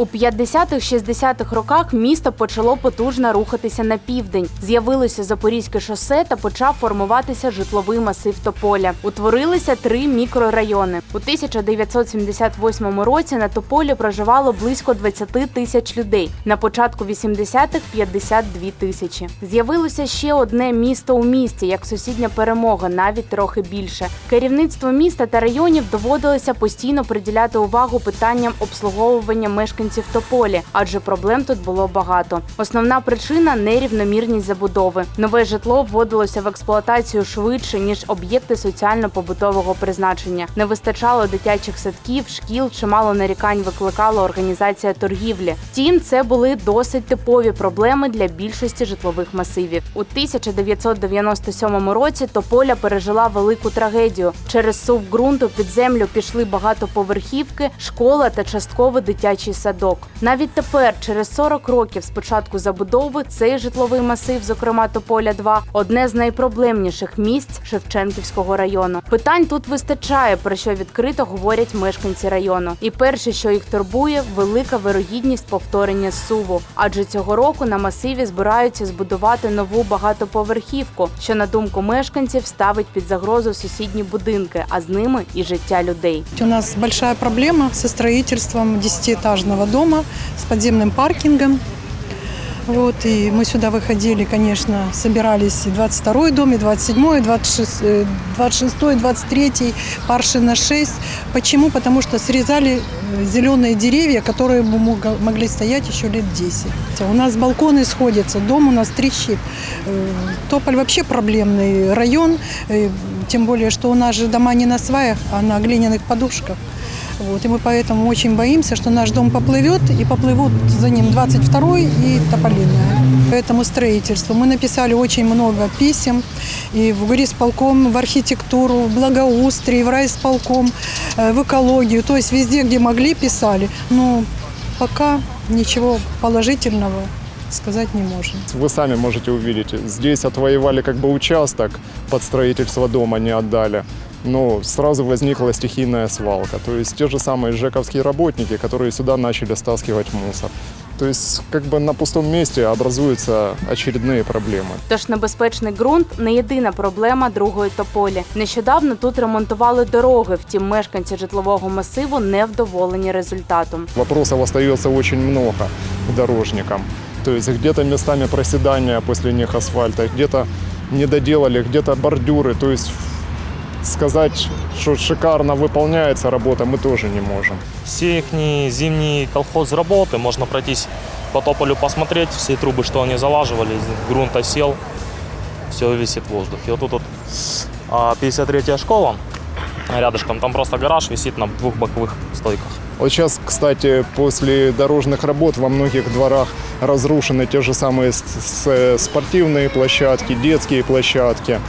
У 50-60-х роках місто почало потужно рухатися на південь. З'явилося Запорізьке шосе та почав формуватися житловий масив Тополя. Утворилися три мікрорайони. У 1978 році на Тополі проживало близько 20 тисяч людей. На початку 80-х – 52 тисячі. З'явилося ще одне місто у місті, як сусідня перемога, навіть трохи більше. Керівництво міста та районів доводилося постійно приділяти увагу питанням обслуговування мешканців Тополі, адже проблем тут було багато. Основна причина нерівномірність забудови. Нове житло вводилося в експлуатацію швидше ніж об'єкти соціально-побутового призначення. Не вистачало дитячих садків, шкіл, чимало нарікань викликала організація торгівлі. Втім, це були досить типові проблеми для більшості житлових масивів. У 1997 році Тополя пережила велику трагедію. Через сув ґрунту під землю пішли багатоповерхівки, школа та частково дитячий садок. Навіть тепер, через 40 років з початку забудови, цей житловий масив, зокрема Тополя 2 одне з найпроблемніших місць Шевченківського району. Питань тут вистачає, про що відкрито говорять мешканці району. І перше, що їх турбує, велика вирогідність повторення суву. Адже цього року на масиві збираються збудувати нову багатоповерхівку, що на думку мешканців ставить під загрозу сусідні будинки, а з ними і життя людей. У нас большая проблема со строительством десятиэтажного дома с подземным паркингом. Вот, и мы сюда выходили, конечно, собирались и 22-й дом, и 27-й, и 26, э, 26-й, 23-й, Паршина 6. Почему? Потому что срезали э, зеленые деревья, которые бы мог- могли стоять еще лет 10. У нас балконы сходятся, дом у нас трещит. Э, Тополь вообще проблемный район, э, тем более, что у нас же дома не на сваях, а на глиняных подушках. Вот, и мы поэтому очень боимся, что наш дом поплывет, и поплывут за ним 22-й и Тополиная. Поэтому строительство. Мы написали очень много писем и в горисполком, в архитектуру, в благоустрие, в райисполком, э, в экологию. То есть везде, где могли, писали. Но пока ничего положительного сказать не можем. Вы сами можете увидеть, здесь отвоевали как бы участок под строительство дома, не отдали. Но сразу возникла стихийная свалка. То есть те же самые жековские работники, которые сюда начали стаскивать мусор. То есть как бы на пустом месте образуются очередные проблемы. Тож небезпечний ґрунт не єдина проблема другої тополі. Нещодавно тут ремонтували дороги, втім мешканці житлового масиву не вдоволені результатом. Вопросов остается очень много к дорожникам. То есть где-то местами проседания после них асфальта, где-то не доделали, где-то бордюры. То есть сказать, что шикарно выполняется работа, мы тоже не можем. Все их зимние колхоз работы, можно пройтись по тополю посмотреть, все трубы, что они залаживали, грунт осел, все висит в воздухе. Вот тут вот а, 53-я школа, рядышком, там просто гараж висит на двух боковых стойках. Вот сейчас, кстати, после дорожных работ во многих дворах разрушены те же самые с- спортивные площадки, детские площадки,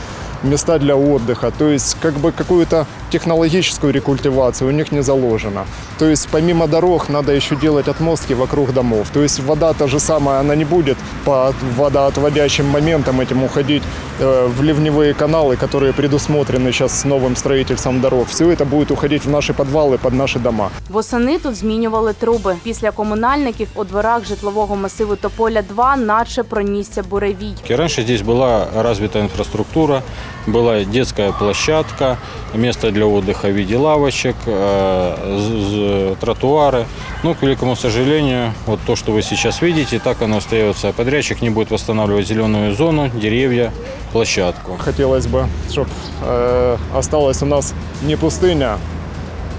места для отдыха. То есть как бы какую-то технологическую рекультивацию у них не заложено. То есть помимо дорог надо еще делать отмостки вокруг домов. То есть вода та же самая, она не будет по водоотводящим моментам этим уходить э, в ливневые каналы, которые предусмотрены сейчас с новым строительством дорог. Все это будет уходить в наши подвалы, под наши дома. Восени тут змінювали труби. Після комунальників у дворах житлового масиву Тополя 2 наче пронісся буревій. И Раньше здесь была развита инфраструктура, была детская площадка, место для отдыха в виде лавочек, э, тротуары. Но, к великому сожалению, вот то, что вы сейчас видите, так оно остается. Подрядчик не будет восстанавливать зеленую зону, деревья, площадку. Хотелось бы, чтобы осталась у нас не пустыня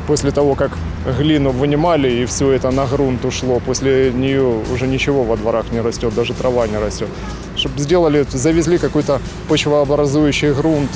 после того, как глину вынимали и все это на грунт ушло. После нее уже ничего во дворах не растет, даже трава не растет. Чтобы сделали, завезли какой-то почвообразующий грунт,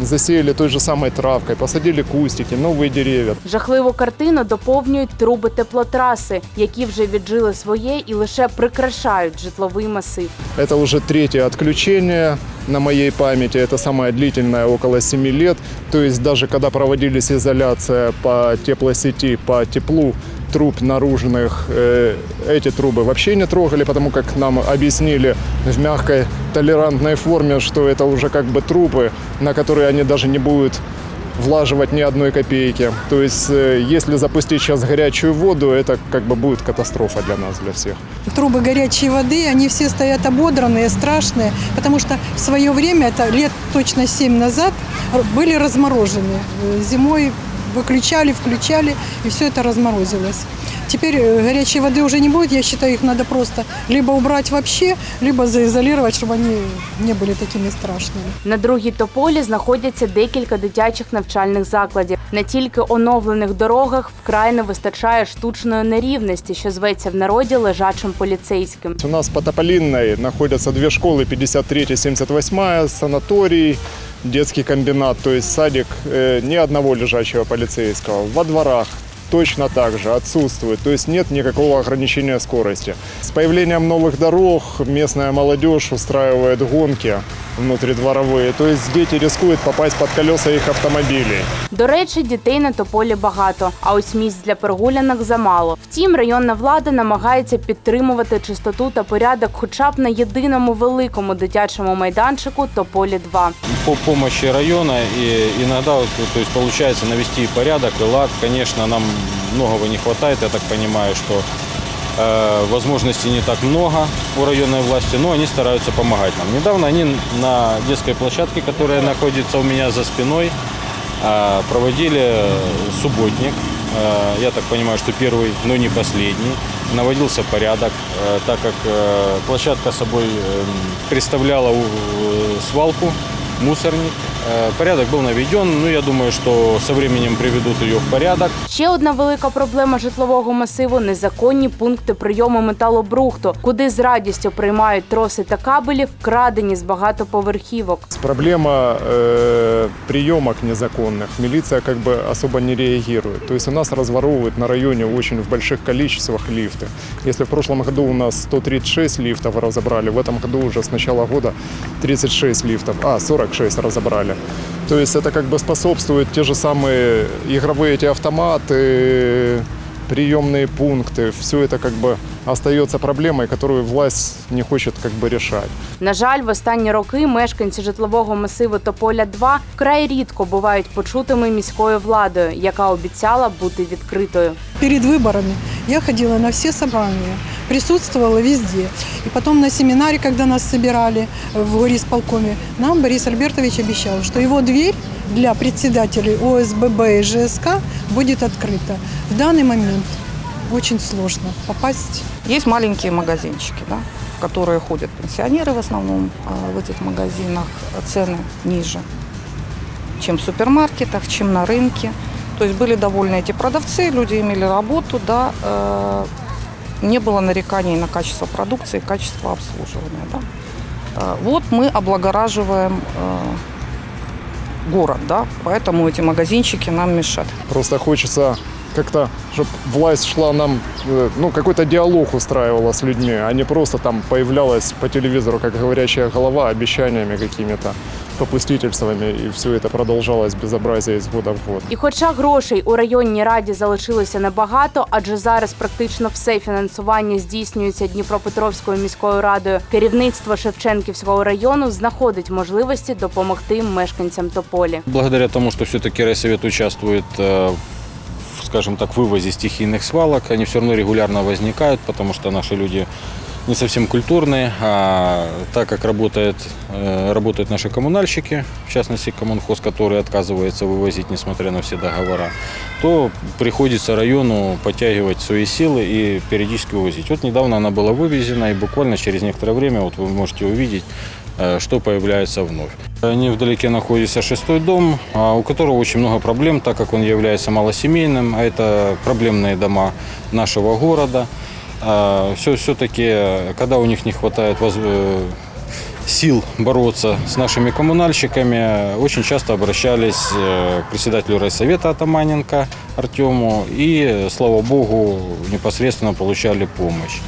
засеяли той же самой травкой, посадили кустики, новые деревья. Жахливу картину доповнюють труби теплотраси, які вже віджили своє і лише прикрашають житловий масив. Это уже третье отключение На моей памяти. Это самое длительное, около 7 лет. То есть даже когда проводились изоляция по теплосети, по теплу, труб наружных, э, эти трубы вообще не трогали, потому как нам объяснили в мягкой толерантной форме, что это уже как бы трубы, на которые они даже не будут влаживать ни одной копейки. То есть, э, если запустить сейчас горячую воду, это как бы будет катастрофа для нас, для всех. Трубы горячей воды, они все стоят ободранные, страшные, потому что в свое время, это лет точно 7 назад, были разморожены. Э, Зимой выключали, включали, и все это разморозилось. Теперь э, горячей воды уже не будет, я считаю, их надо просто либо убрать вообще, либо заизолировать, чтобы они не были такими страшными. На другій тополі знаходяться декілька дитячих навчальних закладів. На тільки оновлених дорогах вкрай не вистачає штучної нерівності, що зветься в народі лежачим поліцейським. У нас по Тополинной находятся две школы, 53 78 санаторий, детский комбинат, то есть садик, э, ни одного лежачего полицейского. Во дворах точно так же отсутствует, то есть нет никакого ограничения скорости. С появлением новых дорог местная молодежь устраивает гонки внутридворовые, то есть дети рискуют попасть под колеса их автомобилей. До речі, дітей на тополі багато, а ось місць для прогулянок замало. Втім, районна влада намагається підтримувати чистоту та порядок, хоча б на єдиному великому дитячому майданчику Тополі 2 По района и иногда вот, то есть получается навести порядок и лад. Конечно, нам многого не хватает. Я так понимаю, что э, возможностей не так много у районной власти, но они стараются помогать нам. Недавно они на детской площадке, которая находится у меня за спиной, э, проводили субботник. Э, Я так понимаю, что первый, но не последний. Наводился порядок, э, так как э, площадка собой э, представляла э, свалку, мусорник. Э, Порядок был наведен, ну я думаю, что со временем приведут ее в порядок. Ще одна велика проблема житлового масиву незаконні пункти прийому металобрухту, куди з радістю приймають троси та кабелі, вкрадені з багатоповерхівок. Проблема э, приемок незаконных. Милиция как бы особо не реагирует. То есть у нас разворовывают на районе очень в больших количествах лифты. Если в прошлом году у нас 136 лифтов разобрали, в этом году уже с начала года 36 лифтов, а 46 разобрали. То есть это как бы способствует те же самые игровые эти автоматы, приемные пункты. Все это как бы остается проблемой, которую власть не хочет как бы решать. На жаль, в останні роки мешканці житлового масиву Тополя 2 вкрай рідко бувають почутими міською владою, яка обіцяла бути відкритою. Перед выборами я ходила на все собрания, присутствовала везде. И потом на семинаре, когда нас собирали в горисполкоме, нам Борис Альбертович обещал, что его дверь для председателей ОСББ и ЖСК будет открыта. В данный момент очень сложно попасть Есть маленькие магазинчики, да, в которые ходят пенсионеры в основном. А В этих магазинах цены ниже, чем в супермаркетах, чем на рынке. То есть были довольны эти продавцы, люди имели работу, да, э, не было нареканий на качество продукции, качество обслуживания. Да. Э, Вот мы облагораживаем э, город, да, поэтому эти магазинчики нам мешают. Просто хочется как-то, чтобы власть шла нам, э, ну, какой-то диалог устраивала с людьми, а не просто там появлялась по телевизору, как говорящая голова, обещаниями какими-то, попустительствами, и все это продолжалось безобразие из года в год. І хоча грошей у районній раді залишилося небагато, адже зараз практично все фінансування здійснюється Дніпропетровською міською радою, керівництво Шевченківського району знаходить можливості допомогти мешканцям Тополі. Благодаря тому, что все-таки райсовет участвует э, в, скажем так, вывозе стихийных свалок, они все равно регулярно возникают, потому что наши люди не совсем культурные, а так как работает, э, работают наши коммунальщики, в частности коммунхоз, который отказывается вывозить, несмотря на все договора, то приходится району подтягивать свои силы и периодически вывозить. Вот недавно она была вывезена, и буквально через некоторое время, вот вы можете увидеть, что появляется вновь. Невдалеке находится шестой дом, а, у которого очень много проблем, так как он является малосемейным, а это проблемные дома нашего города. Все, все-таки, когда у них не хватает воз- э, сил бороться с нашими коммунальщиками, очень часто обращались э, к председателю райсовета Атаманенко Артему и, слава богу, непосредственно получали помощь.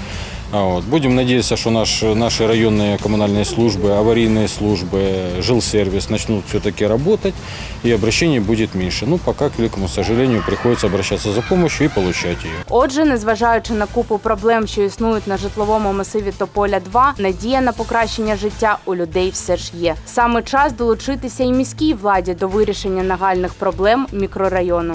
А Вот. Будем надеяться, что наш, наши районные коммунальные службы, аварийные службы, жилсервис начнут все-таки работать, и обращений будет меньше. Ну, пока, к великому сожалению, приходится обращаться за помощью и получать ее. Отже, незважаючи на купу проблем, що існують на житловому масиві Тополя 2 надія на покращення життя у людей все ж є. Саме час долучитися і міській владі до вирішення нагальних проблем мікрорайону.